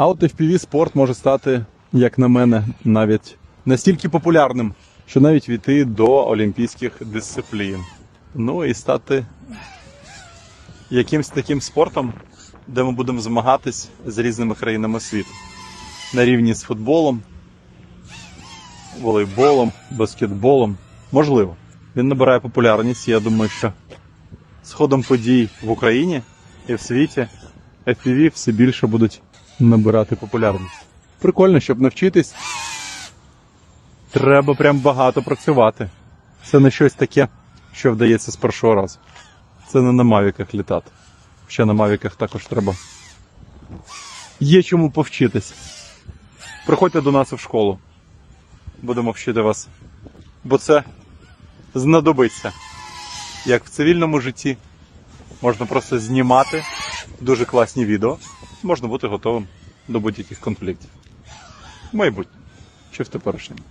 А от FPV спорт може стати, як на мене, навіть настільки популярним, що навіть війти до олімпійських дисциплін. Ну і стати якимсь таким спортом, де ми будемо змагатись з різними країнами світу. На рівні з футболом, волейболом, баскетболом. Можливо. Він набирає популярність. Я думаю, що з ходом подій в Україні і в світі FPV все більше будуть набирати популярність. Прикольно, щоб навчитись. Треба прям багато працювати. Це не щось таке, що вдається з першого разу. Це не на мавіках літати. Ще на мавіках також треба. Є чому повчитись. Приходьте до нас в школу. Будемо вчити вас. Бо це знадобиться. Як в цивільному житті. Можна просто знімати дуже класні відео. Можна бути готовим до будь-яких конфліктів. В чи в теперішньому.